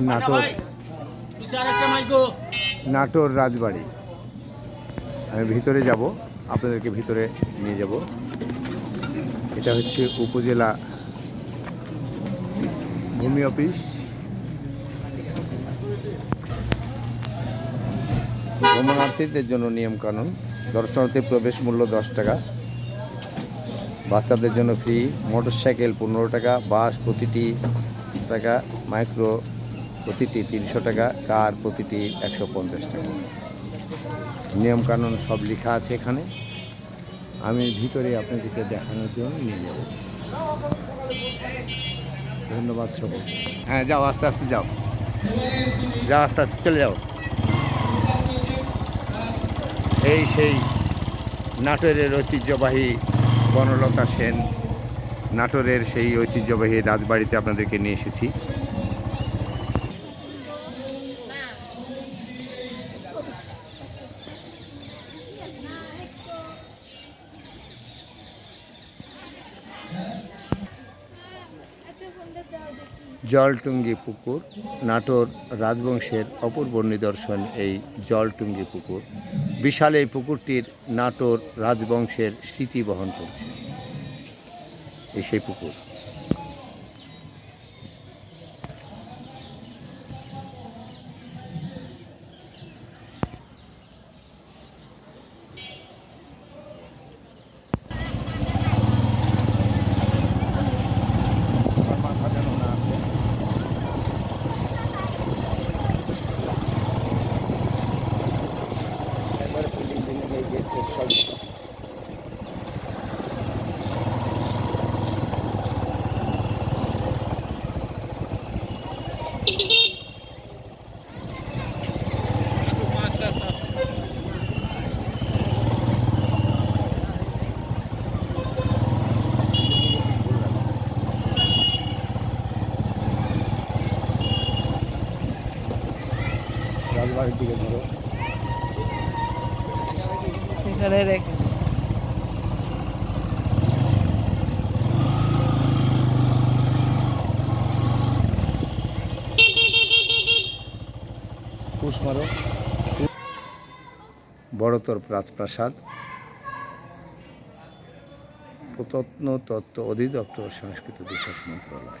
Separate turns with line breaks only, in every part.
নাটোর। নাটোর রাজবাড়ি। আমি ভিতরে যাব আপনাদেরকে ভিতরে নিয়ে যাব। এটা হচ্ছে উপজেলা ভূমি অফিস। ভ্রমণার্থীদের জন্য নিয়মকানুন। দর্শনার্থী প্রবেশ মূল্য দশ টাকা। বাচ্চাদের জন্য ফ্রি। মোটরসাইকেল পনেরো টাকা। বাস প্রতিটি টাকা। মাইক্রো প্রতিটি তিনশো টাকা, কার প্রতিটি একশো পঞ্চাশ টাকা। নিয়মকানুন সব লেখা আছে এখানে। আমি ভিতরে আপনাদেরকে দেখানোর জন্য নিয়ে যাব। ধন্যবাদ সব হ্যাঁ যাও, আস্তে আস্তে যাও। যাও, আস্তে আস্তে চলে যাও। এই সেই নাটোরের ঐতিহ্যবাহী বনলতা সেন। নাটোরের সেই ঐতিহ্যবাহী রাজবাড়িতে আপনাদেরকে নিয়ে এসেছি। জলটুঙ্গি পুকুর, নাটোর রাজবংশের অপূর্ব নিদর্শন এই জলটুঙ্গি পুকুর। বিশাল এই পুকুরটির নাটোর রাজবংশের স্মৃতি বহন করছে। এই সেই পুকুর। রাজবাড়ির দিকে ধরো।
এখানে রেখে
পুষ মারো। বড়তর রাজপ্রাসাদ। প্রত্ন তত্ত্ব অধিদপ্তর সংস্কৃত বিষয়ক মন্ত্রণালয়।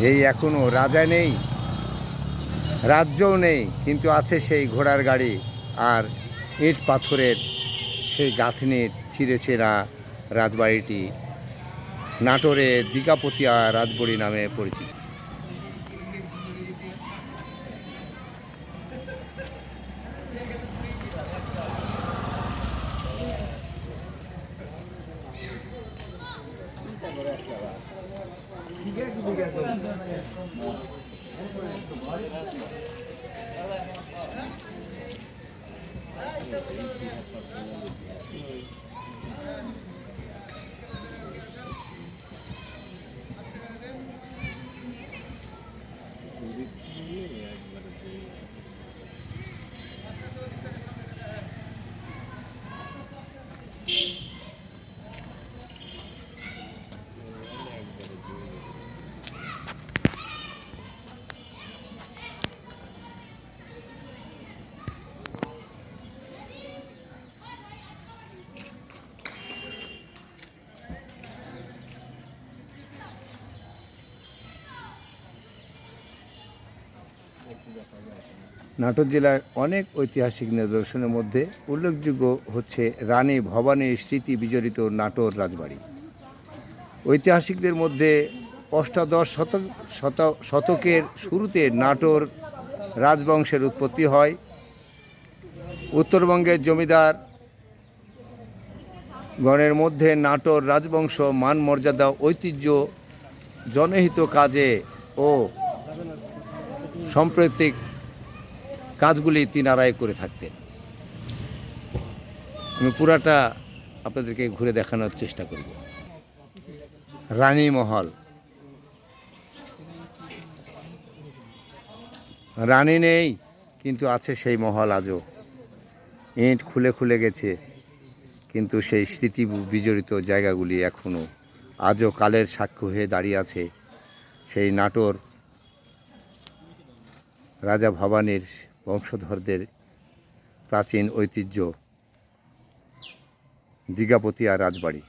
এই এখনও রাজা নেই, রাজ্যও নেই, কিন্তু আছে সেই ঘোড়ার গাড়ি আর ইট পাথরের সেই গাঁথনির চিরেচেরা রাজবাড়িটি নাটোরে দীঘাপতিয়া রাজবড়ি নামে পরিচিত। নাটোর জেলার অনেক ঐতিহাসিক নিদর্শনের মধ্যে উল্লেখযোগ্য হচ্ছে রানী ভবানীর স্মৃতি বিজড়িত নাটোর রাজবাড়ি। ঐতিহাসিকদের মধ্যে অষ্টাদশ শতক শত- শতকের শুরুতে নাটোর রাজবংশের উৎপত্তি হয়। উত্তরবঙ্গের জমিদার গণের মধ্যে নাটোর রাজবংশ মান মর্যাদা, ঐতিহ্য, জনহিত কাজে ও সাম্প্রতিক কাজগুলি তিনারাই করে থাকতেন। আমি পুরাটা আপনাদেরকে ঘুরে দেখানোর চেষ্টা করব। রানী মহল। রানী নেই, কিন্তু আছে সেই মহল আজও। ইঁট খুলে খুলে গেছে, কিন্তু সেই স্মৃতি বিজড়িত জায়গাগুলি এখনও আজও কালের সাক্ষ্য হয়ে দাঁড়িয়ে আছে। সেই নাটোর রাজা ভবানীর বংশধরদের প্রাচীন ঐতিহ্য দিঘাপতিয়া রাজবাড়ি।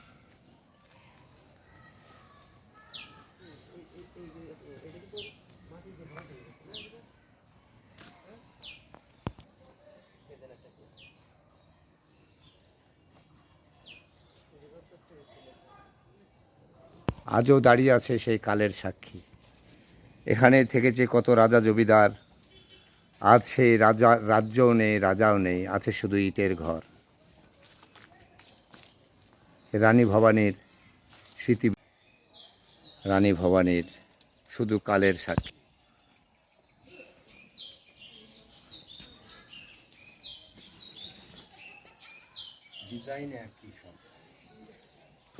আজও দাঁড়িয়ে আছে সেই কালের সাক্ষী। এখানে থেকেছে কত রাজা জমিদার আজ সেই রাজা রাজ্যও নেই রাজাও নেই আছে শুধু ইটের ঘর। রানী ভবানীর স্মৃতি রানী ভবানীর শুধু কালের সাক্ষী।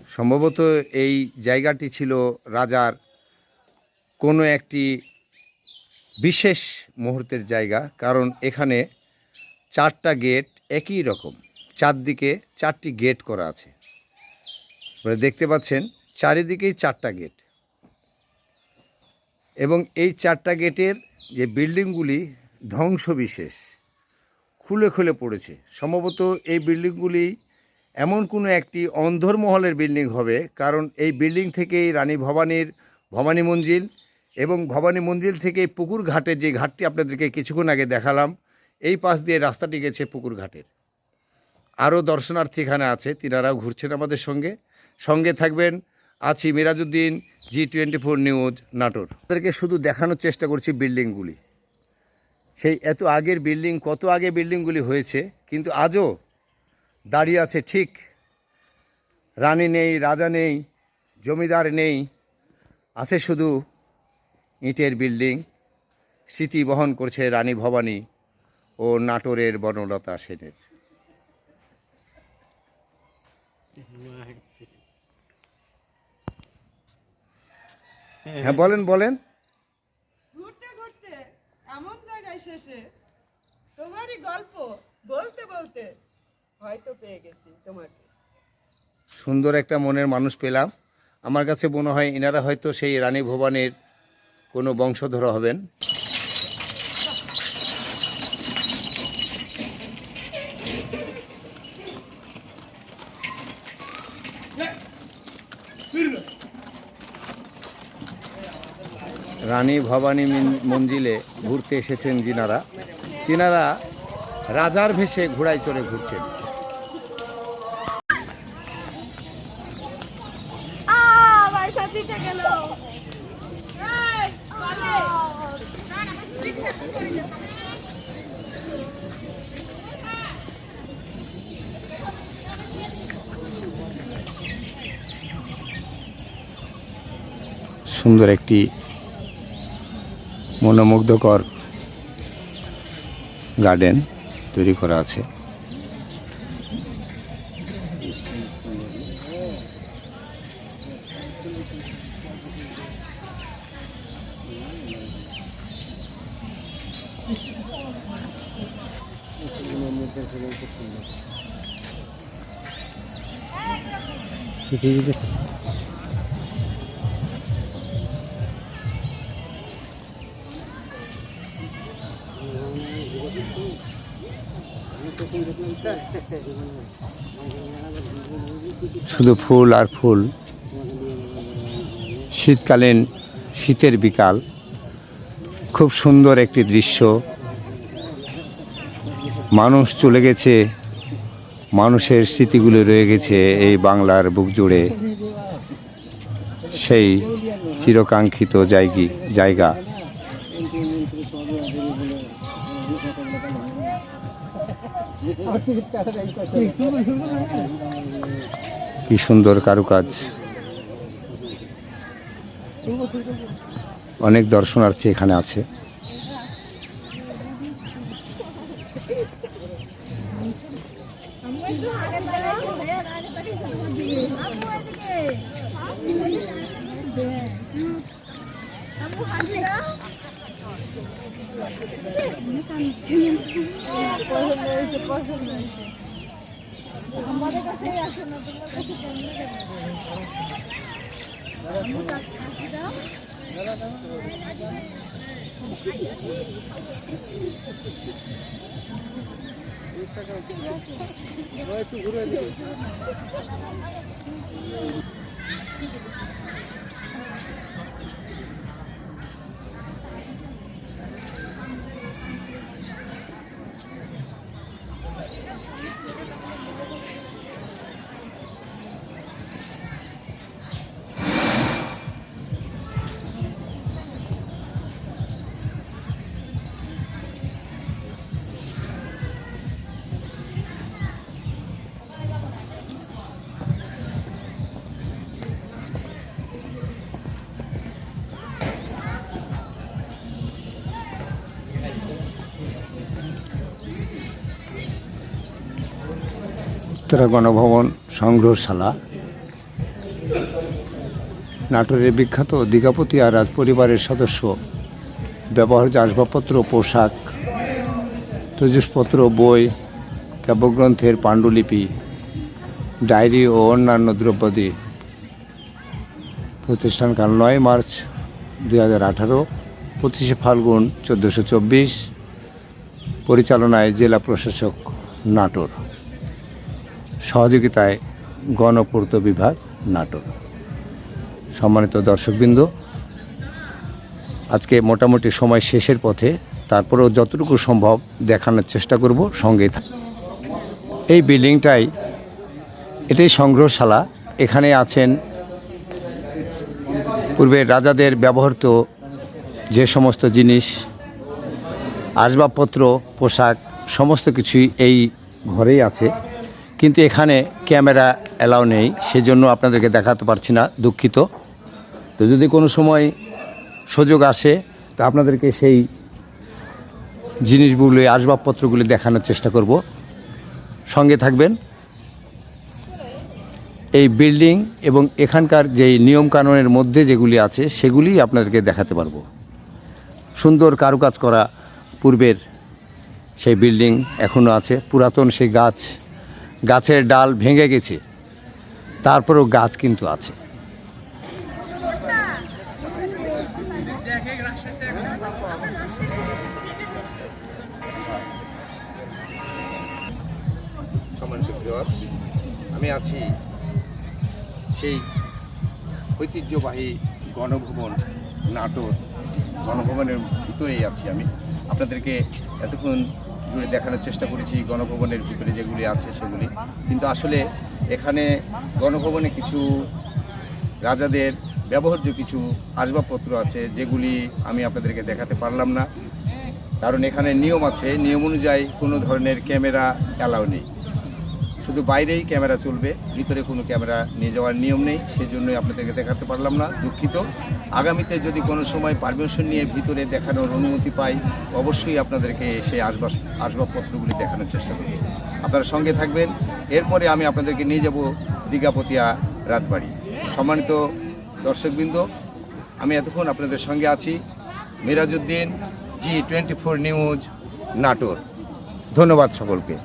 সম্ভবত এই জায়গাটি ছিল রাজার কোনো একটি বিশেষ মুহূর্তের জায়গা, কারণ এখানে চারটা গেট একই রকম। চারদিকে চারটি গেট করা আছে। দেখতে পাচ্ছেন, চারিদিকেই চারটা গেট। এবং এই চারটা গেটের যে বিল্ডিংগুলি ধ্বংসবিশেষ, খুলে খুলে পড়েছে। সম্ভবত এই বিল্ডিংগুলি এমন কোনো একটি অন্ধরমহলের বিল্ডিং হবে, কারণ এই বিল্ডিং থেকেই রানী ভবানীর ভবানী মঞ্জিল এবং ভবানী মন্দির থেকে পুকুর ঘাটে যে ঘাটটি আপনাদেরকে কিছুক্ষণ আগে দেখালাম, এই পাশ দিয়ে রাস্তাটি গেছে পুকুর ঘাটের। আরও দর্শনার্থী এখানে আছে, তিনারাও ঘুরছেন আমাদের সঙ্গে। সঙ্গে থাকবেন আছি Mirajuddin, G twenty four news, Natore. তাদেরকে শুধু দেখানোর চেষ্টা করছি বিল্ডিংগুলি। সেই এত আগের বিল্ডিং, কত আগে বিল্ডিংগুলি হয়েছে, কিন্তু আজও দাঁড়িয়ে আছে ঠিক। রানী নেই, রাজা নেই, জমিদার নেই, আছে শুধু ইটের বিল্ডিং স্মৃতি বহন করছে রানী ভবানী ও নাটোরের বনলতা সেনের। হ্যাঁ বলেন বলেন।
ঘুরতে ঘুরতে এমন জায়গায় শেষে তোমারই গল্প বলতে বলতে হয়তো পেয়ে গেছি তোমাকে।
সুন্দর একটা মনের মানুষ পেলাম। আমার কাছে মনে হয় এনারা হয়তো সেই রানী ভবানীর কোনো বংশধর হবেন? রানী ভবানী মঞ্জিলে ঘুরতে এসেছেন যিনারা তিনারা রাজার ভেসে ঘোড়ায় চড়ে ঘুরছেন। সুন্দর একটি মনোমুগ্ধকর গার্ডেন তৈরি করা আছে। শুধু ফুল আর ফুল, শীতকালীন শীতের বিকাল, খুব সুন্দর একটি দৃশ্য। মানুষ চলে গেছে, মানুষের স্মৃতিগুলো রয়ে গেছে এই বাংলার বুক জুড়ে। সেই চিরকাঙ্ক্ষিত জায়গি জায়গা। কি সুন্দর কারুকাজ। অনেক দর্শনার্থী এখানে আছে।
আমাদের কাছে আসো না তোমার কাছে কেমনে যাবে? আম্মু
উত্তরা গণভবন সংগ্রহশালা। নাটোরের বিখ্যাত দীঘাপতি আর রাজ পরিবারের সদস্য, ব্যবহার্য আসবাবপত্র, পোশাক, তজুসপত্র, বই, কাব্যগ্রন্থের পাণ্ডুলিপি, ডায়েরি ও অন্যান্য দ্রব্যাদি। প্রতিষ্ঠানকাল নয় মার্চ দুই হাজার আঠারো, পঁচিশে ফাল্গুন চোদ্দোশো চব্বিশ। পরিচালনায় জেলা প্রশাসক, নাটোর। সহযোগিতায় গণপূর্ত বিভাগ নাটক। সম্মানিত দর্শকবৃন্দ, আজকে মোটামুটি সময় শেষের পথে তারপরেও যতটুকু সম্ভব দেখানোর চেষ্টা করব সঙ্গে থাক এই বিল্ডিংটাই এটাই সংগ্রহশালা। এখানে আছেন পূর্বে রাজাদের ব্যবহৃত যে সমস্ত জিনিস, আসবাবপত্র, পোশাক, সমস্ত কিছুই এই ঘরেই আছে। কিন্তু এখানে ক্যামেরা অ্যালাউ নেই, সেজন্য আপনাদেরকে দেখাতে পারছি না, দুঃখিত। তো যদি কোনো সময় সুযোগ আসে, তা আপনাদেরকে সেই জিনিসগুলো আসবাবপত্রগুলি দেখানোর চেষ্টা করব। সঙ্গে থাকবেন। এই বিল্ডিং এবং এখানকার যেই নিয়মকানুনের মধ্যে যেগুলি আছে, সেগুলি আপনাদেরকে দেখাতে পারব। সুন্দর কারুকাজ করা পূর্বের সেই বিল্ডিং এখনও আছে, পুরাতন সেই গাছ গাছের ডাল ভেঙে গেছে। তারপরেও গাছ কিন্তু আছে। আমি আছি সেই ঐতিহ্যবাহী গণভবন নাটোর। গণভবনের ভিতরেই আছি আমি। আপনাদেরকে এতক্ষণ জুড়ে দেখানোর চেষ্টা করেছি, গণভবনের ভিতরে যেগুলি আছে সেগুলি। কিন্তু আসলে এখানে গণভবনে কিছু রাজাদের ব্যবহার্য কিছু আসবাবপত্র আছে, যেগুলি আমি আপনাদেরকে দেখাতে পারলাম না। কারণ এখানে নিয়ম আছে, নিয়ম অনুযায়ী কোনো ধরনের ক্যামেরা অ্যালাউ নেই। শুধু বাইরেই ক্যামেরা চলবে, ভিতরে কোনো ক্যামেরা নিয়ে যাওয়ার নিয়ম নেই, সেজন্যই আপনাদেরকে দেখাতে পারলাম না, দুঃখিত। আগামীতে যদি কোনো সময় পারমিশন নিয়ে ভিতরে দেখানোর অনুমতি পাই, অবশ্যই আপনাদেরকে সেই আসবাব আসবাবপত্রগুলি দেখানোর চেষ্টা করব। আপনারা সঙ্গে থাকবেন, এরপরে আমি আপনাদেরকে নিয়ে যাব দীঘাপতিয়া রাজবাড়ি। সম্মানিত দর্শকবৃন্দ, আমি এতক্ষণ আপনাদের সঙ্গে আছি, Mirajuddin, G twenty four news, Natore. ধন্যবাদ সকলকে।